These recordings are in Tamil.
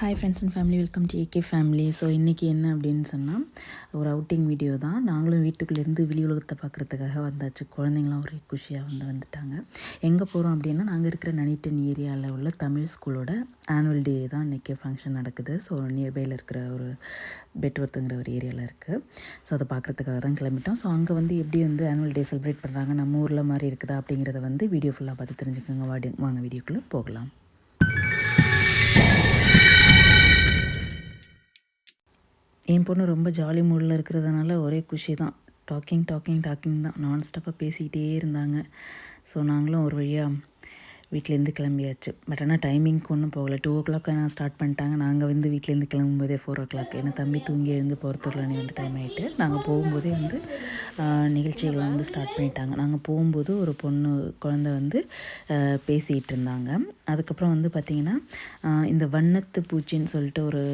Hi friends and family welcome to AK family so இன்றைக்கி என்ன அப்படின்னு சொன்னால் ஒரு அவுட்டிங் வீடியோ தான். நாங்களும் வீட்டுக்குள்ளேருந்து வெளி உலகத்தை பார்க்குறதுக்காக வந்தாச்சு. குழந்தைங்களாம் ஒரே குஷியாக வந்து வந்துட்டாங்க. எங்கே போகிறோம் அப்படின்னா நாங்கள் இருக்கிற நனிட்டன் ஏரியாவில் உள்ள தமிழ் ஸ்கூலோட ஆனுவல் டே தான் இன்றைக்கி ஃபங்க்ஷன் நடக்குது. ஸோ நியர்பையில் இருக்கிற ஒரு பெட்வர்த்துங்கிற ஒரு ஏரியாவில் இருக்குது ஸோ அதை பார்க்குறதுக்காக தான் கிளம்பிட்டோம். ஸோ அங்கே வந்து எப்படி வந்து ஆனுவல் டே செலிப்ரேட் பண்ணுறாங்க நம்ம ஊரில் மாதிரி இருக்குதா அப்படிங்கிறத வந்து வீடியோ ஃபுல்லாக பார்த்து தெரிஞ்சுக்கோங்க. வாடி வாங்க வீடியோக்குள்ளே போகலாம். என் பொண்ணு ரொம்ப ஜாலி மூடில் இருக்கிறதுனால ஒரே குஷி தான். டாக்கிங் டாக்கிங் டாக்கிங் தான். நான் ஸ்டாப்பாக பேசிக்கிட்டே இருந்தாங்க. ஸோ நாங்களும் ஒரு வழியாக வீட்டிலேருந்து கிளம்பியாச்சு. பட் ஆனால் டைமிங்க்கு ஒன்றும் போகலை. டூ ஓ கிளாக் நான் ஸ்டார்ட் பண்ணிட்டாங்க. நாங்கள் வந்து வீட்டிலேருந்து கிளம்பும்போதே ஃபோர் ஓ கிளாக் ஏன்னா தம்பி தூங்கி எழுந்து போகிறதுக்குள்ள வந்து டைம் ஆகிட்டு நாங்கள் போகும்போதே வந்து நிகழ்ச்சிகளை வந்து ஸ்டார்ட் பண்ணிட்டாங்க. நாங்கள் போகும்போது ஒரு பொண்ணு குழந்தை வந்து பேசிகிட்டு இருந்தாங்க. அதுக்கப்புறம் வந்து பார்த்திங்கன்னா இந்த வண்ணத்து பூச்சின்னு சொல்லிட்டு ஒரு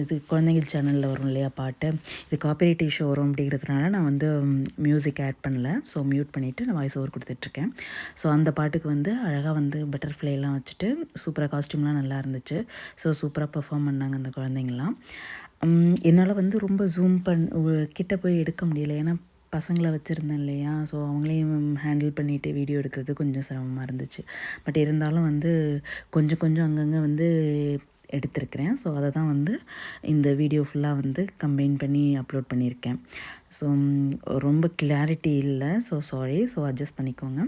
இது குழந்தைகள் சேனலில் வரும் இல்லையா பாட்டு? இது காப்பிரைட் இஷ்யூ வரும் அப்படிங்கிறதுனால நான் வந்து மியூசிக் ஆட் பண்ணல. ஸோ மியூட் பண்ணிவிட்டு நான் வாய்ஸ் ஓவர் கொடுத்துட்ருக்கேன். ஸோ அந்த பாட்டுக்கு வந்து அழகாக வந்து பட்டர்ஃப்ளைலாம் வச்சுட்டு சூப்பராக காஸ்டியூம்லாம் நல்லா இருந்துச்சு. ஸோ சூப்பராக பெர்ஃபார்ம் பண்ணாங்க அந்த குழந்தைங்களாம் என்னால் வந்து ரொம்ப ஜூம் பண் கிட்ட போய் எடுக்க முடியல. ஏன்னா பசங்களை வச்சுருந்தேன் இல்லையா? ஸோ அவங்களையும் ஹேண்டில் பண்ணிவிட்டு வீடியோ எடுக்கிறது கொஞ்சம் சிரமமாக இருந்துச்சு. பட் இருந்தாலும் வந்து கொஞ்சம் கொஞ்சம் அங்கங்கே வந்து எடுத்திருக்கிறேன். ஸோ அதை தான் வந்து இந்த வீடியோ ஃபுல்லாக வந்து கம்பைன் பண்ணி அப்லோட் பண்ணியிருக்கேன். ஸோ ரொம்ப கிளாரிட்டி இல்லை. ஸோ சாரி ஸோ அட்ஜஸ்ட் பண்ணிக்கோங்க.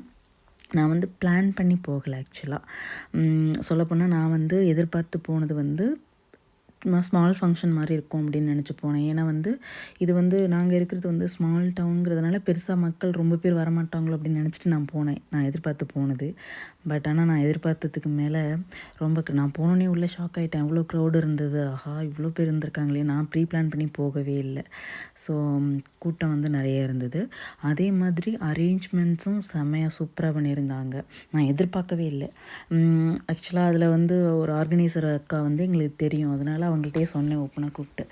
நான் வந்து பிளான் பண்ணி போகலை ஆக்சுவலாக சொல்லப்போனால் நான் வந்து எதிர்பார்த்து போனது வந்து ஸ்மால் ஃபங்க்ஷன் மாதிரி இருக்கும் அப்படின்னு நினச்சி போனேன். ஏன்னா வந்து இது வந்து நாங்கள் இருக்கிறது வந்து ஸ்மால் டவுனுங்கிறதுனால பெருசாக மக்கள் ரொம்ப பேர் வரமாட்டாங்களோ அப்படின்னு நினச்சிட்டு நான் போனேன். நான் எதிர்பார்த்து போனது. பட் ஆனால் நான் எதிர்பார்த்ததுக்கு மேலே ரொம்ப நான் போனோன்னே உள்ளே ஷாக் ஆகிட்டேன் எவ்வளோ க்ரௌடு இருந்தது. ஆஹா இவ்வளோ பேர் இருந்திருக்காங்களே. நான் ப்ரீ பிளான் பண்ணி போகவே இல்லை. ஸோ கூட்டம் வந்து நிறைய இருந்தது. அதே மாதிரி அரேஞ்ச்மெண்ட்ஸும் செம்மையாக சூப்பராக பண்ணியிருந்தாங்க. நான் எதிர்பார்க்கவே இல்லை. ஆக்சுவலாக அதில் வந்து ஒரு ஆர்கனைசர் அக்கா வந்து எங்களுக்கு தெரியும். அதனால் அவங்கள்ட்டே சொன்னேன் ஓப்பனாக கூப்பிட்டு.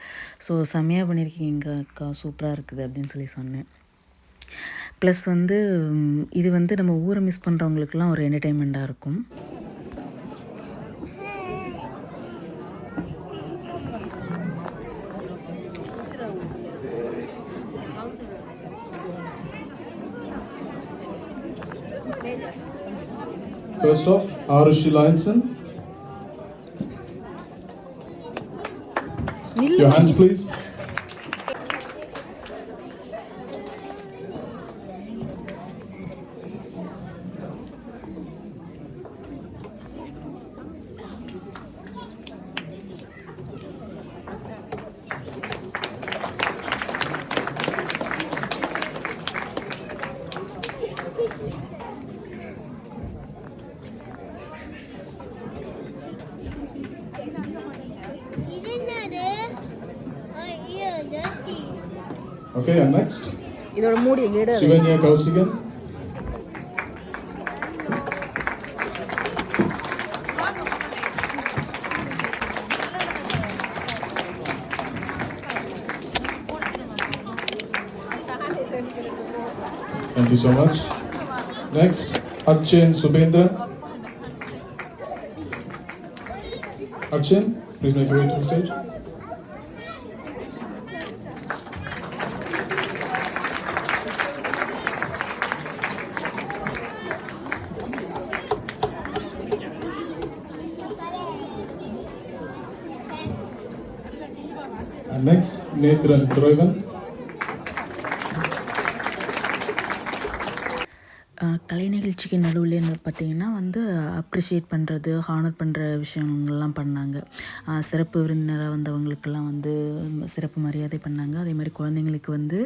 ஸோ செம்மையாக பண்ணியிருக்கீங்க அக்கா. சூப்பராக இருக்குது அப்படின்னு சொல்லி சொன்னேன். ப்ளஸ் வந்து இது வந்து நம்ம ஊரை மிஸ் பண்ணுறவங்களுக்குலாம் ஒரு என்டர்டெயின்மெண்ட்டாக இருக்கும். First off, Arushi Lionson. Your hands, please. Okay, and next. இதோட மூடி எங்க Sivanya Kausigan. Thank you so much. Next, Archen Subhendra. Archen, please make your way to the stage. Nethran Nethan கலை நிகழ்ச்சிக்கு நடுவில் பார்த்திங்கன்னா வந்து அப்ரிஷியேட் பண்ணுறது ஹானர் பண்ணுற விஷயங்கள்லாம் பண்ணாங்க. சிறப்பு விருந்தினராக வந்தவங்களுக்கெல்லாம் வந்து சிறப்பு மரியாதை பண்ணாங்க. அதே மாதிரி குழந்தைங்களுக்கு வந்து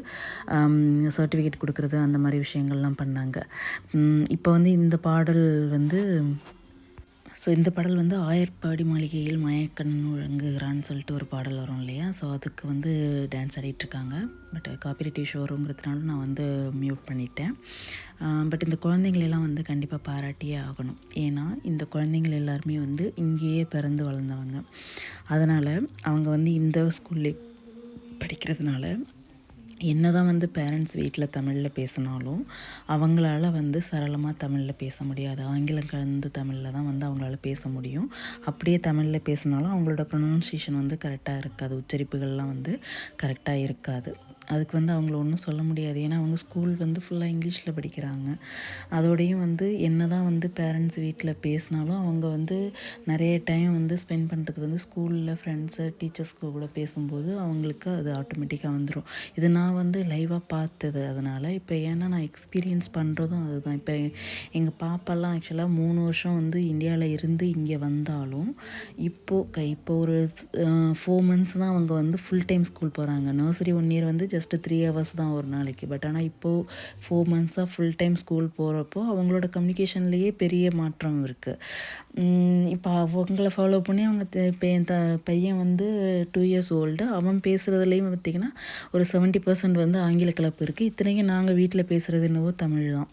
சர்டிஃபிகேட் கொடுக்குறது அந்த மாதிரி விஷயங்கள்லாம் பண்ணாங்க. இப்போ வந்து இந்த பாடல் வந்து ஸோ இந்த பாடல் வந்து ஆயர்பாடி மாளிகையில் மயக்கண்ணன் வழங்குகிறான்னு சொல்லிட்டு ஒரு பாடல் வரும் இல்லையா? ஸோ அதுக்கு வந்து டான்ஸ் ஆடிட்டுருக்காங்க. பட் காப்பிரைட் இஷ்யூ வருங்கிறதுனால நான் வந்து மியூட் பண்ணிட்டேன். Uh, பட் இந்த குழந்தைங்களெல்லாம் வந்து கண்டிப்பாக பாராட்டியே ஆகணும். ஏன்னா இந்த குழந்தைங்கள் எல்லாருமே வந்து இங்கேயே பிறந்து வளர்ந்தவங்க. அதனால் அவங்க வந்து இந்த ஸ்கூல்லே படிக்கிறதுனால என்ன தான் வந்து பேரண்ட்ஸ் வீட்டில் தமிழில் பேசினாலும் அவங்களால வந்து சரளமாக தமிழில் பேச முடியாது. ஆங்கிலம் கலந்து தமிழில் தான் வந்து அவங்களால பேச முடியும். அப்படியே தமிழில் பேசினாலும் அவங்களோட ப்ரொனவுன்சியேஷன் வந்து கரெக்டாக இருக்காது. உச்சரிப்புகள்லாம் வந்து கரெக்டாக இருக்காது. அதுக்கு வந்து அவங்கள ஒன்றும் சொல்ல முடியாது. ஏன்னா அவங்க ஸ்கூல் வந்து ஃபுல்லாக இங்கிலீஷில் படிக்கிறாங்க. அதோடையும் வந்து என்ன தான் வந்து பேரண்ட்ஸ் வீட்டில் பேசினாலும் அவங்க வந்து நிறைய டைம் வந்து ஸ்பெண்ட் பண்ணுறது வந்து ஸ்கூலில் ஃப்ரெண்ட்ஸு டீச்சர்ஸ்க்கு கூட பேசும்போது அவங்களுக்கு அது ஆட்டோமேட்டிக்காக வந்துடும் இது நான் வந்து லைவாக பார்த்தது. அதனால் இப்போ ஏன்னா நான் எக்ஸ்பீரியன்ஸ் பண்ணுறதும் அதுதான். இப்போ எங்கள் பாப்பாலாம் ஆக்சுவலாக மூணு வருஷம் வந்து இந்தியாவில் இருந்து இங்கே வந்தாலும் இப்போது க இப்போ ஒரு ஃபோர் மந்த்ஸ் தான் அவங்க வந்து ஃபுல் டைம் ஸ்கூல் போகிறாங்க நர்சரி ஒன் இயர் வந்து ஜஸ்ட்டு த்ரீ ஹவர்ஸ் தான் ஒரு நாளைக்கு. பட் ஆனால் இப்போது ஃபோர் மந்த்ஸாக ஃபுல் டைம் ஸ்கூல் போகிறப்போ அவங்களோட கம்யூனிகேஷன்லேயே பெரிய மாற்றம் இருக்குது இப்போ அவங்கள ஃபாலோ பண்ணி அவங்க இப்போ என் த பையன் வந்து டூ இயர்ஸ் ஓல்டு அவன் பேசுகிறதுலேயும் பார்த்திங்கன்னா ஒரு செவன்ட்டி பர்சன்ட் வந்து ஆங்கில கலப்பு இருக்குது இத்தனைக்கும் நாங்கள் வீட்டில் பேசுகிறது என்னவோ தமிழ் தான்.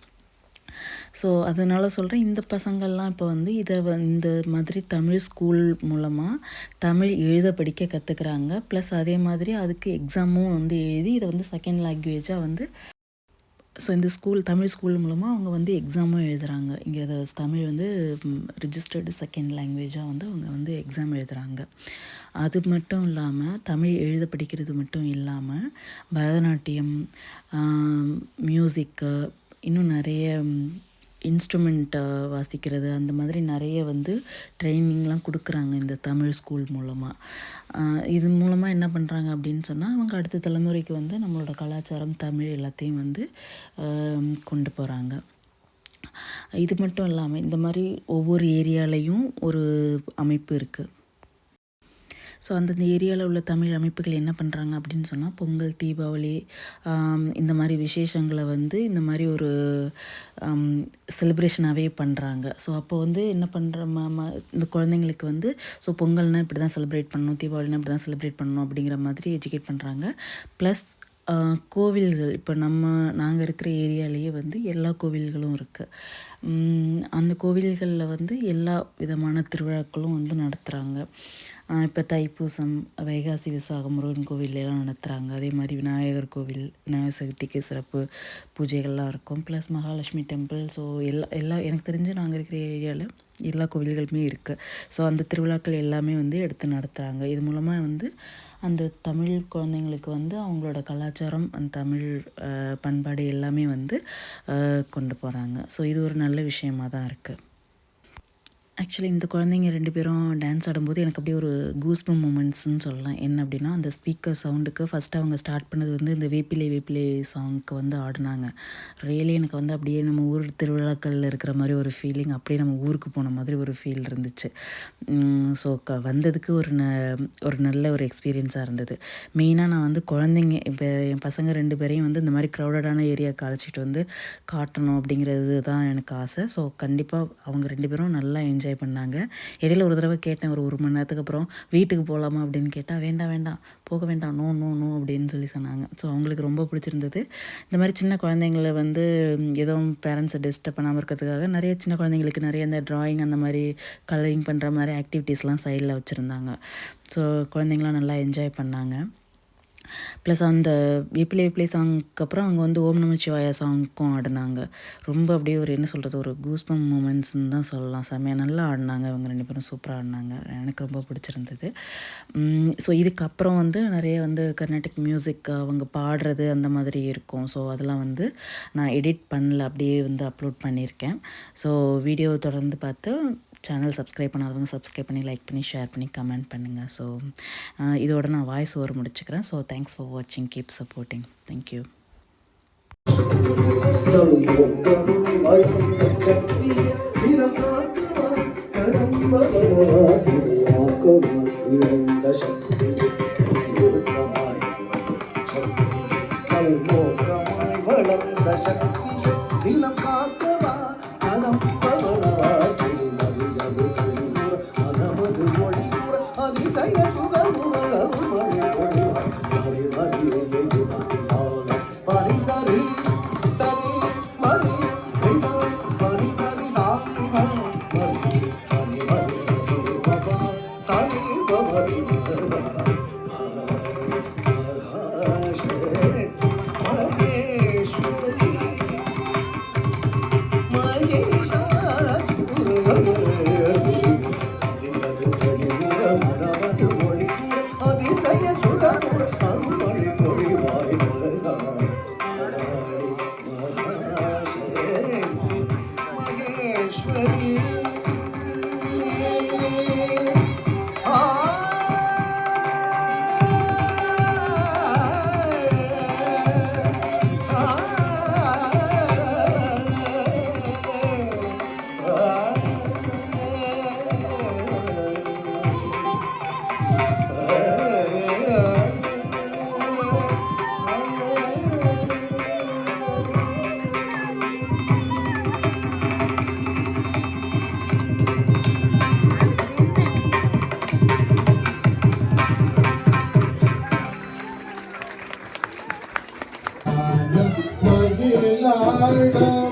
ஸோ அதனால் சொல்கிறேன் இந்த பசங்கள்லாம் இப்போ வந்து இதை இந்த மாதிரி தமிழ் ஸ்கூல் மூலமாக தமிழ் எழுத படிக்க கற்றுக்குறாங்க ப்ளஸ் அதே மாதிரி அதுக்கு எக்ஸாமும் வந்து எழுதி இதை வந்து செகண்ட் லாங்குவேஜாக வந்து ஸோ இந்த ஸ்கூல் தமிழ் ஸ்கூல் மூலமாக அவங்க வந்து எக்ஸாமும் எழுதுகிறாங்க இங்கே இதை தமிழ் வந்து ரிஜிஸ்டர்டு செகண்ட் லாங்குவேஜாக வந்து அவங்க வந்து எக்ஸாம் எழுதுகிறாங்க அது மட்டும் இல்லாமல் தமிழ் எழுத படிக்கிறது மட்டும் இல்லாமல் பரதநாட்டியம் மியூசிக்கு இன்னும் நிறைய இன்ஸ்ட்ருமெண்ட்டை வாசிக்கிறது அந்த மாதிரி நிறைய வந்து ட்ரைனிங்லாம் கொடுக்குறாங்க இந்த தமிழ் ஸ்கூல் மூலமாக இது மூலமாக என்ன பண்ணுறாங்க அப்படின்னு சொன்னால் அவங்க அடுத்த தலைமுறைக்கு வந்து நம்மளோட கலாச்சாரம் தமிழ் எல்லாத்தையும் வந்து கொண்டு போகிறாங்க இது மட்டும் இல்லாமல் இந்த மாதிரி ஒவ்வொரு ஏரியாலையும் ஒரு அமைப்பு இருக்குது ஸோ அந்தந்த ஏரியாவில் உள்ள தமிழ் அமைப்புகள் என்ன பண்ணுறாங்க அப்படின்னு சொன்னால் பொங்கல் தீபாவளி இந்த மாதிரி விசேஷங்களை வந்து இந்த மாதிரி ஒரு செலிப்ரேஷனாகவே பண்ணுறாங்க ஸோ அப்போ வந்து என்ன பண்ணுற ம இந்த குழந்தைங்களுக்கு வந்து ஸோ பொங்கல்னால் இப்படி தான் செலிப்ரேட் பண்ணணும் தீபாவளினா இப்படி தான் செலிப்ரேட் பண்ணணும் அப்படிங்கிற மாதிரி எஜுகேட் பண்ணுறாங்க ப்ளஸ் கோவில்கள் இப்போ நம்ம நாங்கள் இருக்கிற ஏரியாலேயே வந்து எல்லா கோவில்களும் இருக்குது அந்த கோவில்களில் வந்து எல்லா விதமான திருவிழாக்களும் வந்து நடத்துகிறாங்க இப்போ தைப்பூசம் வைகாசி விசாகம் முருகன் கோவில் நடத்துகிறாங்க அதே மாதிரி விநாயகர் கோவில் விநாயகர் சதுர்த்திக்கு சிறப்பு பூஜைகள்லாம் இருக்கும். ப்ளஸ் மகாலட்சுமி டெம்பிள் ஸோ எல்லா எல்லா எனக்கு தெரிஞ்சு நாங்கள் இருக்கிற ஏரியாவில் எல்லா கோவில்களுமே இருக்குது ஸோ அந்த திருவிழாக்கள் எல்லாமே வந்து எடுத்து நடத்துகிறாங்க இது மூலமாக வந்து அந்த தமிழ் குழந்தைங்களுக்கு வந்து அவங்களோட கலாச்சாரம் அந்த தமிழ் பண்பாடு எல்லாமே வந்து கொண்டு போகிறாங்க ஸோ இது ஒரு நல்ல விஷயமாக தான் இருக்குது ஆக்சுவலி இந்த குழந்தைங்க ரெண்டு பேரும் டான்ஸ் ஆடும்போது எனக்கு அப்படியே ஒரு கூஸ்பம் மூமெண்ட்ஸ்னு சொல்லலாம். என்ன அப்படின்னா அந்த ஸ்பீக்கர் சவுண்டுக்கு ஃபஸ்ட்டு அவங்க ஸ்டார்ட் பண்ணது வந்து இந்த வேப்பிலே வேப்பிலே சாங்க்கு வந்து ஆடினாங்க. ரியலி எனக்கு வந்து அப்படியே நம்ம ஊர் திருவிழாக்களில் இருக்கிற மாதிரி ஒரு ஃபீலிங் அப்படியே நம்ம ஊருக்கு போன மாதிரி ஒரு ஃபீல் இருந்துச்சு. ஸோ க வந்ததுக்கு ஒரு ந ஒரு நல்ல ஒரு எக்ஸ்பீரியன்ஸாக இருந்தது. மெயினாக நான் வந்து குழந்தைங்க இப்போ என் பசங்க ரெண்டு பேரையும் வந்து இந்த மாதிரி க்ரௌடடான ஏரியாவுக்கு அழைச்சிட்டு வந்து காட்டணும் அப்படிங்கிறது தான் எனக்கு ஆசை. ஸோ கண்டிப்பாக அவங்க ரெண்டு பேரும் நல்லா என்ஜாய் என்ஜாய் பண்ணாங்க. இடையில ஒரு தடவை கேட்டேன் ஒரு ஒரு மணி நேரத்துக்கு அப்புறம் வீட்டுக்கு போகலாமா அப்படின்னு கேட்டால் வேண்டாம் வேண்டாம். போக வேண்டாம். நோ நோ நோ அப்படின்னு சொல்லி சொன்னாங்க. ஸோ அவங்களுக்கு ரொம்ப பிடிச்சிருந்தது. இந்த மாதிரி சின்ன குழந்தைங்கள வந்து எதுவும் பேரண்ட்ஸை டிஸ்டர்ப் பண்ணாமல் இருக்கிறதுக்காக நிறைய சின்ன குழந்தைங்களுக்கு நிறைய இந்த ட்ராயிங் அந்த மாதிரி கலரிங் பண்ணுற மாதிரி ஆக்டிவிட்டீஸ்லாம் சைடில் வச்சுருந்தாங்க. ஸோ குழந்தைங்களாம் நல்லா என்ஜாய் பண்ணாங்க. ப்ளஸ் அந்த வேப்பிலை வேப்பிலை சாங்க்கு அப்புறம் அவங்க வந்து ஓம் நம சிவாயா சாங்க்கும் ஆடினாங்க. ரொம்ப அப்படியே ஒரு என்ன சொல்கிறது ஒரு கூஸ்பம் மூமெண்ட்ஸ்னு தான் சொல்லலாம். செம்மையாக நல்லா ஆடினாங்க. அவங்க ரெண்டு பேரும் சூப்பராக ஆடினாங்க. எனக்கு ரொம்ப பிடிச்சிருந்தது. ஸோ இதுக்கப்புறம் வந்து நிறைய வந்து கர்நாடிக் மியூசிக் அவங்க பாடுறது அந்த மாதிரி இருக்கும். ஸோ அதெல்லாம் வந்து நான் எடிட் பண்ணல. அப்படியே வந்து அப்லோட் பண்ணியிருக்கேன். ஸோ வீடியோ தொடர்ந்து பார்த்து சேனல் சப்ஸ்கிரைப் பண்ணாதவங்க சப்ஸ்கிரைப் பண்ணி லைக் பண்ணி ஷேர் பண்ணி கமெண்ட் பண்ணுங்கள் ஸோ இதோட நான் வாய்ஸ் ஓவர் முடிச்சுக்கிறேன். ஸோ தேங்க்ஸ் ஃபார் வாட்சிங் keep supporting thank you Hare